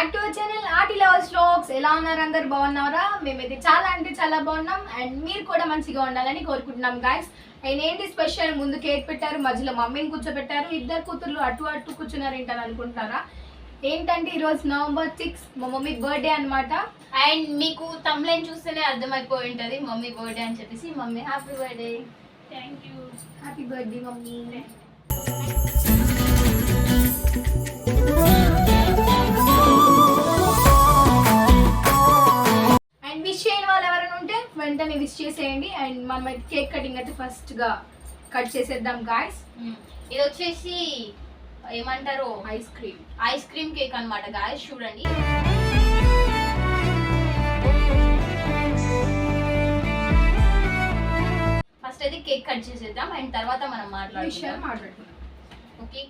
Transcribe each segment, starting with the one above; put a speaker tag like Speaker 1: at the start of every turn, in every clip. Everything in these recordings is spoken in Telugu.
Speaker 1: Back to channel RT lovers స్లోక్స్ ఎలా ఉన్నారు అందరు? బాగున్నారా? మేమైతే చాలా అంటే చాలా బాగున్నాం. అండ్ మీరు కూడా మంచిగా ఉండాలని కోరుకుంటున్నాం గాయస్ అండ్ ఏంటి స్పెషల్ ముందు కేక్ పెట్టారు మధ్యలో మమ్మీని కూర్చోబెట్టారు. ఇద్దరు కూతుర్లు అటు అటు కూర్చున్నారు ఏంటని అనుకుంటారా ఏంటంటే ఈరోజు నవంబర్ సిక్స్ మా మమ్మీ బర్త్డే అన్నమాట.
Speaker 2: అండ్ మీకు తమ్లైన్ చూస్తేనే అర్థమైపోయి ఉంటది మమ్మీ బర్త్డే అని చెప్పేసి. Mummy happy birthday thank you
Speaker 1: happy birthday mummy. Wish చేయని వాళ్ళు ఎవరైనా ఉంటే వెంటనే విష్ చేసేయండి. అండ్ మనం అయితే కేక్ కటింగ్ అయితే ఫస్ట్గా కట్ చేసేద్దాం గాయస్
Speaker 2: ఇది వచ్చేసి ఏమంటారు?
Speaker 1: Ice cream
Speaker 2: ice cream cake అన్నమాట గాయస్ చూడండి. ఫస్ట్ అయితే కేక్ కట్ చేసేద్దాం. అండ్ తర్వాత మనం మాట్లాడుకుందాం. ఓకే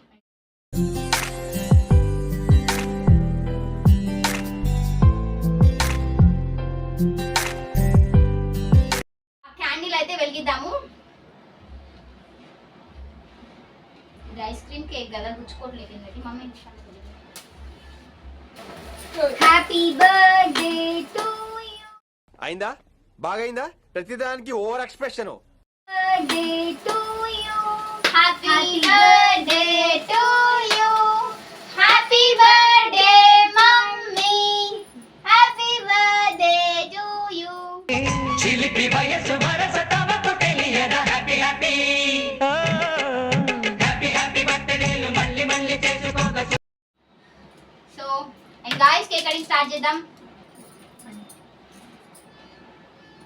Speaker 2: కదా గుచ్చుకోవట్లేదు కిందకి mummy
Speaker 1: happy birthday to you
Speaker 3: అయిందా? బాగైందా? ప్రతిదానికి over expression
Speaker 1: birthday
Speaker 2: and guys cake cutting start చేద్దాం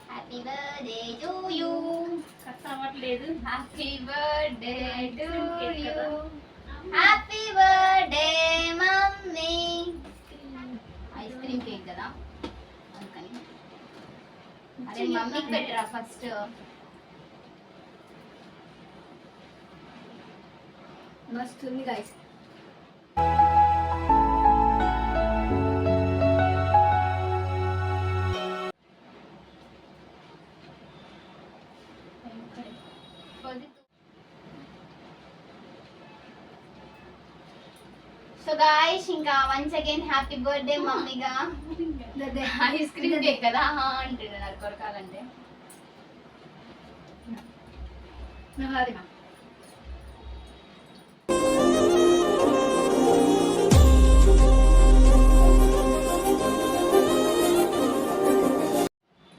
Speaker 2: హ్యాపీ బర్త్డే టు యూ
Speaker 4: అవ్వట్లేదు
Speaker 2: happy birthday to you happy birthday mummy ice cream cake కదా. అందుకని. అదే మమ్మీకి పెట్టరా ఫస్ట్
Speaker 1: మస్తు ఉంది గైస్
Speaker 2: గాయస్ ఇంకా వన్స్ అగైన్ హ్యాపీ బర్త్డే మమ్మీగా. ఐస్ క్రీమ్ కేక్ కదా? ఆ అంటుండే నాకు కొరకాలంటే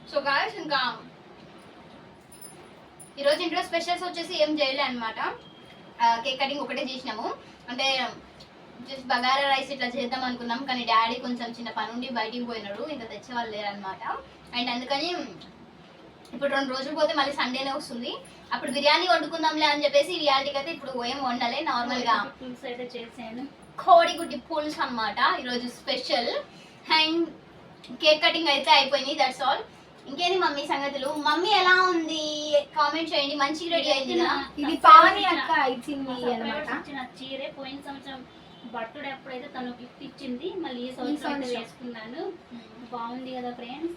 Speaker 2: సో గాయస్ ఇంకా ఈరోజు ఇంట్లో స్పెషల్స్ వచ్చేసి ఏం చేయలే అనమాట కేక్ కటింగ్ ఒకటే చేసినాము. అంటే జస్ట్ బగారా రైస్ ఇట్లా చేద్దాం అనుకున్నాం కానీ డాడీ కొంచెం చిన్న పని ఉండి బయటికి పోయినాడు ఇంకా తెచ్చే వాళ్ళు లేరనమాట అండ్ అందుకని ఇప్పుడు రెండు రోజులు పోతే మళ్ళీ సండేనే వస్తుంది. అప్పుడు బిర్యానీ వండుకుందాంలే అని చెప్పేసి రియాలిటీకి అయితే ఇప్పుడు ఏం వండలే నార్మల్గా
Speaker 4: పులుసు అయితే చేశాను.
Speaker 2: కోడిగుడ్డి పులుసు అనమాట ఈరోజు స్పెషల్ అండ్ కేక్ కటింగ్ అయితే అయిపోయింది దట్స్ ఆల్ ఇంకేంది మమ్మీ సంగతులు? మమ్మీ ఎలా ఉంది? కామెంట్ చేయండి మంచిగా రెడీ అయింది?
Speaker 1: ఇది పావని అక్క ఇచ్చింది అనమాట
Speaker 4: చీరే పోయిన సంవత్సరం బర్త్డే అప్పుడైతే తను గిఫ్ట్ ఇచ్చింది మళ్ళీ ఈ సంవత్సరం. వేసుకున్నాను. బాగుంది కదా ఫ్రెండ్స్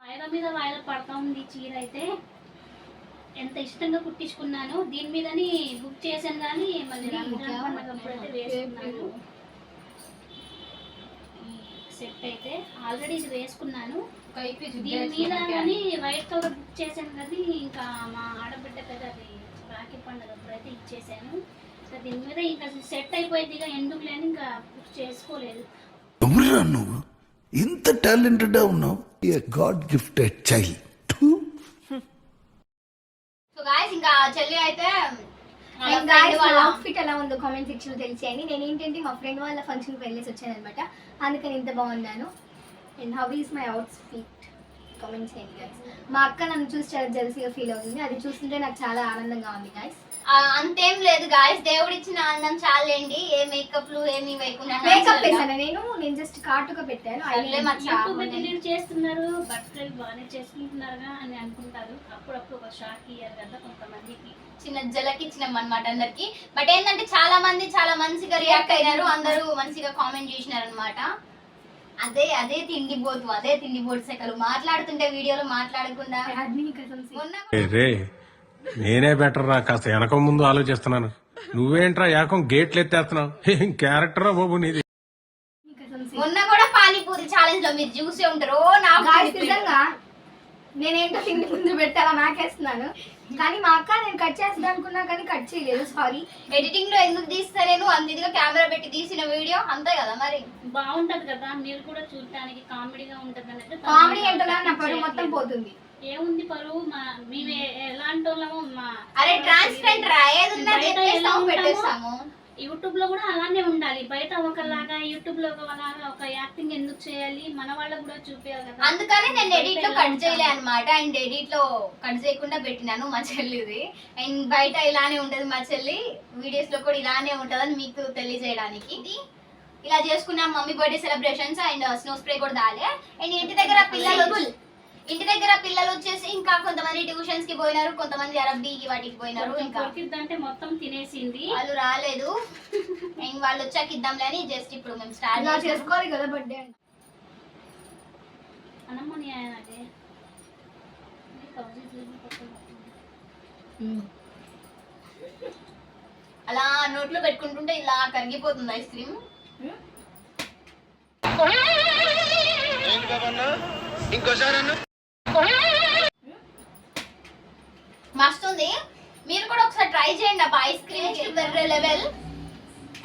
Speaker 4: వాయిల మీద వాయిల పడతా ఉంది చీర అయితే. ఎంత ఇష్టంగా కుట్టించుకున్నాను దీని మీదని బుక్ చేశాను కానీ మళ్ళీ వేసుకున్నాను. సెట్ అయితే ఆల్రెడీ ఇది వేసుకున్నాను. దీని మీద కానీ వైట్ కలర్ బుక్ చేశాను కానీ ఇంకా మా ఆడబిడ్డ కదా అది రాఖీ పండుగ అప్పుడైతే ఇచ్చేసాను సో దీని మీద ఇంకా సెట్ అయిపోయింది ఇక ఎందుకు లేని ఇంకా బుక్ చేసుకోలేదు.
Speaker 5: ఎవరురా నువ్వు? ఇంత టాలెంటెడ్ ఉన్నావు? God gifted child.
Speaker 2: So guys ఇంకా చెల్లి అయితే
Speaker 1: అండ్ గాయస్
Speaker 2: వాళ్ళ
Speaker 1: అవుట్ఫిట్ ఎలా ఉందో కామెంట్ సెక్షన్లో తెలిసేయండి. నేను ఏంటంటే మా ఫ్రెండ్ వాళ్ళ ఫంక్షన్ వెళ్ళేసి వచ్చాను అనమాట అందుకని ఇంత బాగున్నాను. And how is my outfit comment చేయండి గైస్ మా అక్క నన్ను చూసి చాలా జెల్సీగా ఫీల్ అవుతుంది. అది చూస్తుంటే నాకు చాలా ఆనందంగా ఉంది గైస్
Speaker 2: ఆ, అంతేం లేదు గాయస్ దేవుడు ఇచ్చిన అందం చాలేండి. ఏ మేకప్లు ఏమి వేయకుండా
Speaker 1: మేకప్. వేసాను నేను? నేను జస్ట్ కాటుగా పెట్టాను.
Speaker 4: డిలీట్ చేస్తున్నారు? బట్టలు బాగానే చేసుకుంటున్నారుగా అని అనుకుంటారు. అప్పుడప్పుడు ఒక షాక్ ఇయ్యారు కదా కొంతమందికి.
Speaker 2: చిన్న జలకి ఇచ్చినాం అనమాట అందరికి. బట్ ఏంటంటే చాలా మంది చాలా మంచిగా రియాక్ట్ అయినారు. అందరూ మంచిగా కామెంట్ చేసినారు అనమాట అదే అదే తిండి పోతు అదే తిండి పోటు సెకలు. మాట్లాడుతుంటే వీడియోలో మాట్లాడకుండా. మొన్న
Speaker 6: నేనే బెటర్ రా కాస్త వెనక ముందు ఆలోచిస్తున్నాను. నువ్వేంట్రా ఏకం గేట్లు ఎత్తేస్తున్నావు? ఏం క్యారెక్టరా బాబు నీది.
Speaker 2: మొన్న కూడా పానీపూరి ఛాలెంజ్లో మీరు చూసే ఉంటారు. నాకు
Speaker 1: నిజంగా నేనేంటో తిండి ముందు పెట్టాలా నాకేస్తున్నాను. కానీ మా అక్క నేను కట్ చేద్దాం అనుకున్నా కానీ కట్ చేయలేదు సారీ
Speaker 2: ఎడిటింగ్లో ఎందుకు తీస్తలేను? అంత ఇదిగా కెమెరా పెట్టి తీసిన వీడియో అంతే కదా మరి?
Speaker 4: బాగుంటది కదా మీరు కూడా చూడటానికి కామెడీగా ఉంటది అనేది
Speaker 1: కామెడీ ఏంటో నా పరువు మొత్తం పోతుంది.
Speaker 4: ఏముంది పరువు? మా మేము ఎలాంటి వాళ్ళమో మా
Speaker 2: అరే ట్రాన్స్పరెంట్ రా ఏదున్నా చెప్పేస్తాము పెట్టేస్తాము.
Speaker 4: యూట్యూబ్లో కూడా అలానే ఉండాలి. బయట ఒకలాగా యూట్యూబ్లో ఒకలాగా ఒక యాక్టింగ్ ఎందుకు చేయాలి? మన వాళ్ళకు కూడా చూపించాలి కదా.
Speaker 2: అందుకనే నేను ఎడిట్లో
Speaker 4: బయట
Speaker 2: కట్ చేయలే. అనమాట అండ్ ఎడిట్లో కట్ చేయకుండా పెట్టినాను మా చెల్లిది. అండ్ బయట ఇలానే ఉంటది మా చెల్లి. వీడియోస్లో కూడా ఇలానే ఉంటదని మీకు తెలియజేయడానికి. ఇది ఇలా చేసుకున్నాం mummy birthday celebrations and snow spray కూడా దాలే అండ్ ఇంటి దగ్గర పిల్లలు ఇంటి దగ్గర పిల్లలు వచ్చేసి ఇంకా కొంతమంది ట్యూషన్స్కి పోయినారు కొంతమంది అరబ్బీకి వాటికి పోయినారు ఇంకా
Speaker 4: కొరికిద్దంటే మొత్తం తినేసింది.
Speaker 2: వాళ్ళు రాలేదు. వాళ్ళు వచ్చాక ఇద్దాంలే అని జస్ట్ ఇప్పుడు మేము స్టార్ట్
Speaker 1: చేసుకోవాలి కదా బర్త్డే అంటే.
Speaker 4: అనమ్మని ఆయన అదే.
Speaker 2: అలా నోట్లో పెట్టుకుంటుంటే ఇలా కరిగిపోతుంది ఐస్ క్రీమ్. మస్తుంది. మీరు కూడా ఒకసారి ట్రై చేయండి అబ్బా ఐస్ క్రీమ్ వేరే లెవెల్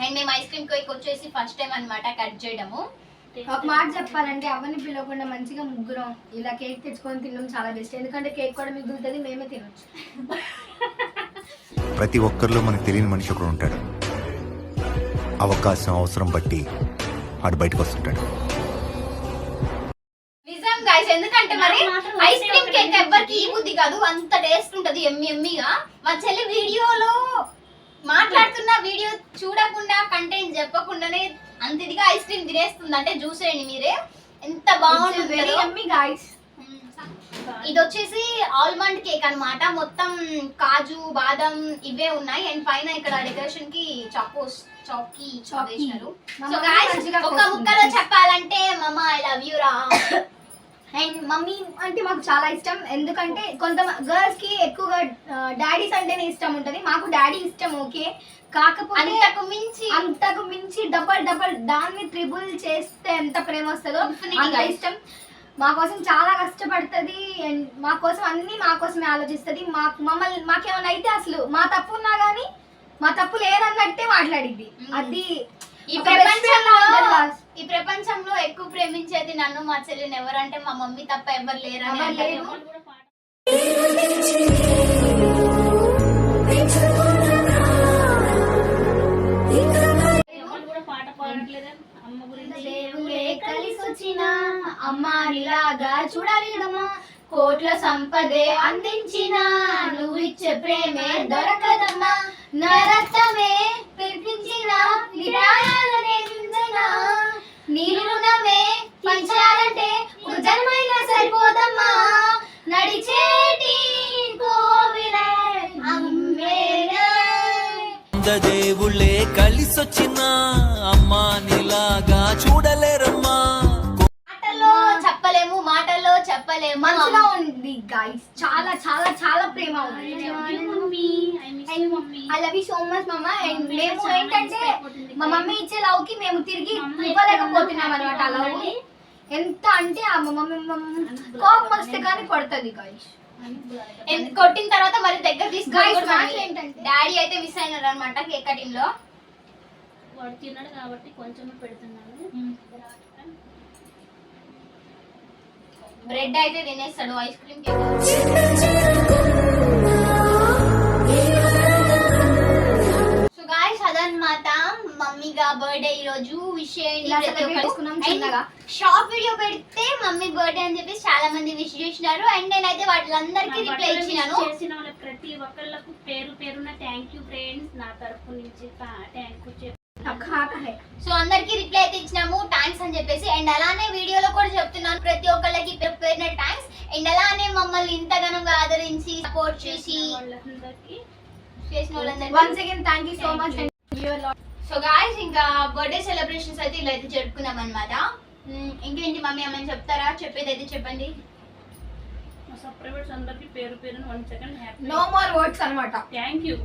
Speaker 2: అండ్ మేము ఐస్ క్రీమ్ కేక్ వచ్చేసి ఫస్ట్ టైం అన్నమాట కట్ చేయడము.
Speaker 1: ఒక మాట చెప్పాలంటే అవన్నీ పిలవకుండా మంచిగా ముగ్గురం ఇలా కేక్ తెచ్చుకొని తినడం చాలా బెస్ట్ ఎందుకంటే కేక్ కూడా మిగులుతుంది మేమే తినొచ్చు.
Speaker 7: ప్రతి ఒక్కరిలో మనకు తెలియని మనిషి ఒకడు ఉంటాడు. అవకాశం అవసరం బట్టి ఆడు బయటకు వస్తుంటాడు
Speaker 2: నిజం గాయస్ ఎందుకంటే మరి
Speaker 4: నాకు మాత్రం ఒకటి
Speaker 2: ఎవ్వరికి ఈ బుద్ధి కాదు. అంత టేస్ట్ ఉంటది ఎమ్మి ఎమ్మిగా. మా చెల్లి వీడియోలో మాట్లాడుతున్న వీడియో చూడకుండా కంటెంట్ చెప్పకుండానే అంత ఇదిగా ఐస్ క్రీమ్ తినేస్తుంది. అంటే చూసేయండి మీరే. ఎంత
Speaker 1: వెరీ
Speaker 2: బాగుంటుందో
Speaker 1: ఎమ్మీ గాయస్
Speaker 2: ఇది వచ్చేసి ఆల్మండ్ కేక్ అన్నమాట. మొత్తం కాజు బాదం ఇవే ఉన్నాయి. అండ్ పైన ఇక్కడ డెకరేషన్కి చాకోస్ చాకీ
Speaker 1: చాకీ.
Speaker 2: వేసినారు సో గాయ్స్ ఒక. ముక్కలో చెప్పాలంటే మమ్మ ఐ లవ్ యూ రా.
Speaker 1: అండ్ మమ్మీ అంటే మాకు చాలా ఇష్టం ఎందుకంటే కొంత గర్ల్స్కి ఎక్కువగా డాడీస్ అంటేనే ఇష్టం ఉంటది మాకు డాడీ ఇష్టం ఓకే కాకపోతే
Speaker 2: అంతకు మించి
Speaker 1: అంతకు మించి డబల్ డబల్ దాన్ని ట్రిబుల్ చేస్తే ఎంత ప్రేమ వస్తుందో అంత. ఇష్టం మా కోసం చాలా కష్టపడుతుంది అండ్ మా కోసం అన్ని మా కోసమే ఆలోచిస్తుంది మా మమ్మల్ని మాకేమైనా అయితే అసలు మా తప్పు ఉన్నా కానీ మా తప్పు లేదన్నట్టే మాట్లాడిద్ది. అది
Speaker 2: ఈ ప్రపంచంలో. ఈ ప్రపంచంలో ఎక్కువ ప్రేమించేది నన్ను మా చెల్లిని ఎవరంటే మా మమ్మీ తప్ప ఎవరు లేరని.
Speaker 1: లేరు.
Speaker 4: అమ్మ గురించి
Speaker 1: అమ్మానిలాగా చూడాలి కదమ్మా కోట్ల సంపదే అందించిన నువ్వు ఇచ్చే ప్రేమే దొరకదమ్మా నరత్తమే
Speaker 8: కలిసొచ్చిన అమ్మా నీలాగా చూడలేరమ్మా.
Speaker 2: మాటల్లో చెప్పలేము మాటల్లో చెప్పలేము.
Speaker 1: మనసులో ఉంది గైస్ చాలా చాలా చాలా ప్రేమ ఉంది.
Speaker 4: Mummy I miss you mummy
Speaker 1: I love you so much mamma and మేము ఏంటంటే మా మమ్మీ ఇచ్చే లవ్కి మేము తిరిగి ఇవ్వలేకపోతున్నాం అనమాట ఆ లవ్ ఎంత అంటే ఆ మా మమ్మీ మమ్మీ కోపం వస్తే కానీ కొడుతుంది గైస్
Speaker 2: కొట్టిన తర్వాత మరి దగ్గర తీసుకొని
Speaker 1: ఏంటంటే-
Speaker 2: డాడీ అయితే మిస్ అయినారు అనమాట కేక్ కటింగ్లో.
Speaker 4: వాడు తిన్నాడు కాబట్టి కొంచెమే పెడుతున్నాను.
Speaker 2: బ్రెడ్ అయితే తినేస్తాడు ice cream cake so guys అదనమాట మమ్మీగా బర్త్డే ఈ రోజు విష్. షార్ట్ వీడియో పెడితే మమ్మీ బర్త్డే అని చెప్పి చాలా మంది విష్ చేసినారు. అండ్ నేనైతే వాళ్ళందరికీ రిప్లై ఇచ్చినాను.
Speaker 4: చేసిన వాళ్ళ ప్రతి ఒక్కళ్ళకు పేరు పేరున థ్యాంక్ యూ ఫ్రెండ్స్ నా తరపు నుంచి థ్యాంక్ యూ
Speaker 2: సో అందరికి రిప్లై అయితే ఇచ్చినాము థ్యాంక్స్ అని చెప్పేసి. అండ్ అలానే వీడియోలో కూడా చెప్తున్నాను ప్రతి ఒక్కళ్ళకి పేరు పేరున థ్యాంక్స్ అండ్ అలానే మమ్మల్ని ఇంతగానోగా ఆదరించి సపోర్ట్ చేసి
Speaker 4: వాళ్ళందరికీ
Speaker 2: చేసిన వాళ్ళందరికీ
Speaker 1: once again thank you so much
Speaker 2: so guys ఇంకా బర్త్డే సెలబ్రేషన్స్ అయితే ఇలా అయితే జరుపుకున్నాం అనమాట ఇంకేంటి మమ్మీ అమ్మని చెప్తారా? చెప్పేది అయితే చెప్పండి
Speaker 4: సబ్స్క్రైబర్స్ అందరికి పేరు పేరున one second happy
Speaker 1: no more words అనమాట
Speaker 4: థ్యాంక్ యూ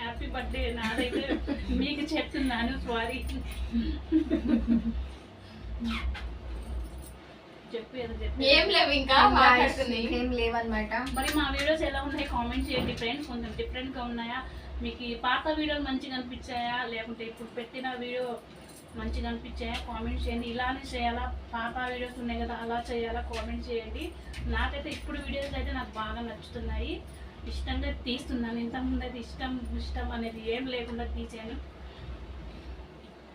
Speaker 4: హ్యాపీ బర్త్డే నాదైతే మీకు చెప్తున్నాను సారీ
Speaker 2: ఏం లేవు ఇంకా మాట్లాడుతుంది
Speaker 1: ఏం లేవన్నమాట.
Speaker 4: మరి మా వీడియోస్ ఎలా ఉన్నాయి? కామెంట్ చేయండి ఫ్రెండ్స్ కొంచెం డిఫరెంట్గా ఉన్నాయా? మీకు ఈ పాత వీడియోలు మంచిగా అనిపించాయా? లేకుంటే ఇప్పుడు పెట్టిన వీడియో మంచిగా అనిపించాయా? కామెంట్ చేయండి. ఇలానే చేయాలా? పాత వీడియోస్ ఉన్నాయి కదా అలా చేయాలా? కామెంట్ చేయండి. నాకైతే ఇప్పుడు వీడియోస్ అయితే నాకు బాగా నచ్చుతున్నాయి. ఇష్టంగా తీస్తున్నాను. ఇంతకుముందు అయితే ఇష్టం ఇష్టం అనేది ఏం లేకుండా తీసాను.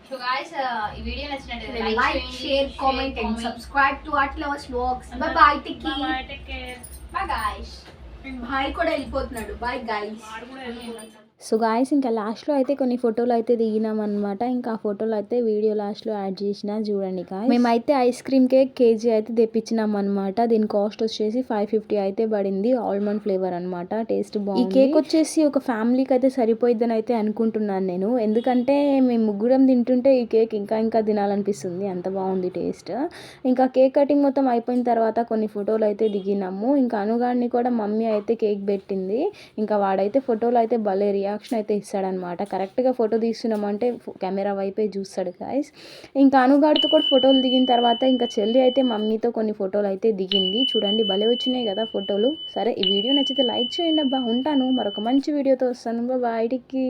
Speaker 2: సో గాయ్స్ ఈ వీడియో నచ్చినట్లయితే
Speaker 1: like share comment and subscribe to at lovers vlogs bye bye tikki
Speaker 4: boy take care
Speaker 2: bye guys
Speaker 1: భాయ్ కూడా వెళ్ళిపోతున్నాడు. బై గైస్
Speaker 4: వాడు కూడా వెళ్ళిపోతాడు
Speaker 9: సో గాయస్ ఇంకా లాస్ట్లో అయితే కొన్ని ఫోటోలు అయితే దిగినాం అనమాట ఇంకా ఆ ఫోటోలు అయితే వీడియో లాస్ట్లో యాడ్ చేసిన చూడండి గాయస్ మేమైతే ఐస్ క్రీమ్ కేక్ కేజీ అయితే తెప్పించినాం అనమాట దీని కాస్ట్ వచ్చేసి ఫైవ్ ఫిఫ్టీ అయితే పడింది. ఆల్మండ్ ఫ్లేవర్ అనమాట టేస్ట్ బాగుంది. ఈ కేక్ వచ్చేసి ఒక ఫ్యామిలీకి అయితే సరిపోయిద్దని అయితే అనుకుంటున్నాను నేను. ఎందుకంటే మేము ముగ్గురం తింటుంటే ఈ కేక్ ఇంకా ఇంకా తినాలనిపిస్తుంది. అంత బాగుంది టేస్ట్ ఇంకా కేక్ కటింగ్ మొత్తం అయిపోయిన తర్వాత కొన్ని ఫోటోలు అయితే దిగినాము. ఇంకా అనుగాడిని కూడా మమ్మీ అయితే కేక్ పెట్టింది. ఇంకా వాడైతే ఫోటోలు అయితే భలే రియాక్షన్ అయితే ఇస్తాడనమాట కరెక్ట్గా ఫోటో తీస్తున్నామంటే కెమెరా వైపే చూస్తాడు గాయస్ ఇంకా అనుగాడితో కూడా ఫోటోలు దిగిన తర్వాత ఇంకా చెల్లి అయితే మమ్మీతో కొన్ని ఫోటోలు అయితే దిగింది. చూడండి భలే వచ్చినాయి కదా ఫోటోలు సరే ఈ వీడియో నచ్చితే లైక్ చేయండి అబ్బా. ఉంటాను. మరొక మంచి వీడియోతో వస్తాను. బాయ్ టిక్కీ